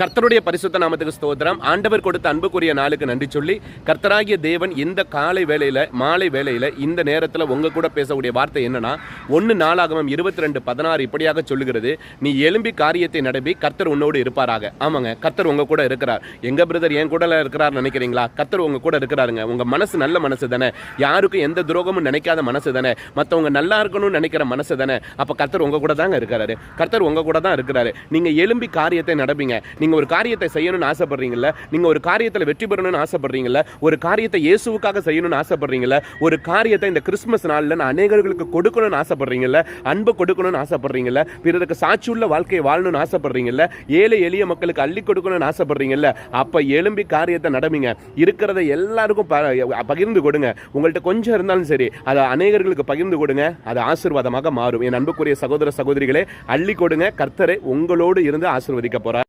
கர்த்தருடைய பரிசுத்த நாமத்துக்கு ஸ்தோத்திரம். ஆண்டவர் கொடுத்த அன்புக்குரிய நாளுக்கு நன்றி சொல்லி கர்த்தராகிய தேவன் இந்த காலை வேலையில் மாலை வேலையில் இந்த நேரத்தில் உங்க கூட பேசக்கூடிய வார்த்தை என்னன்னா ஒன்று நாளாகவும் இருபத்தி ரெண்டு பதினாறு இப்படியாக சொல்லுகிறது. நீ எலும்பி காரியத்தை நடப்பி கர்த்தர் உன்னோடு இருப்பாராக. ஆமாங்க கர்த்தர் உங்க கூட இருக்கிறார். எங்க பிரதர் என் கூட இருக்கிறார் நினைக்கிறீங்களா? கர்த்தர் உங்க கூட இருக்கிறாருங்க. உங்க மனசு நல்ல மனசு தானே. யாருக்கும் எந்த துரோகமும் நினைக்காத மனசு தானே. மற்றவங்க நல்லா இருக்கணும்னு நினைக்கிற மனசு தானே. அப்போ கர்த்தர் உங்க கூட தாங்க இருக்கிறாரு. கர்த்தர் உங்க கூட தான் இருக்கிறாரு. நீங்க எலும்பி காரியத்தை நடப்பீங்க. நீங்கள் ஒரு காரியத்தை செய்யணும்னு ஆசைப்படுறீங்கல்ல நீங்கள் ஒரு காரியத்தில் வெற்றி பெறணும்னு ஆசைப்படுறீங்கல்ல ஒரு காரியத்தை இயேசுவுக்காக செய்யணும்னு ஆசைப்படுறீங்கல்ல ஒரு காரியத்தை இந்த கிறிஸ்மஸ் நாளில் நான் அநேகர்களுக்கு கொடுக்கணும்னு ஆசைப்படுறீங்கல்ல அன்பு கொடுக்கணும்னு ஆசைப்படுறீங்கல்ல பிறருக்கு சாட்சியுள்ள வாழ்க்கையை வாழணும்னு ஆசைப்படுறீங்கல்ல ஏழை எளிய மக்களுக்கு அள்ளி கொடுக்கணும்னு ஆசைப்படுறீங்கல்ல அப்போ எலும்பி காரியத்தை நடமிங்க இருக்கிறத எல்லாருக்கும் ப- பகிர்ந்து கொடுங்க. உங்கள்கிட்ட கொஞ்சம் இருந்தாலும் சரி அதை அநேகர்களுக்கு பகிர்ந்து கொடுங்க அது ஆசீர்வாதமாக மாறும். என் அன்புக்குரிய சகோதர சகோதரிகளே அள்ளி கொடுங்க. கர்த்தரை உங்களோடு இருந்து ஆசீர்வதிக்க போறார்.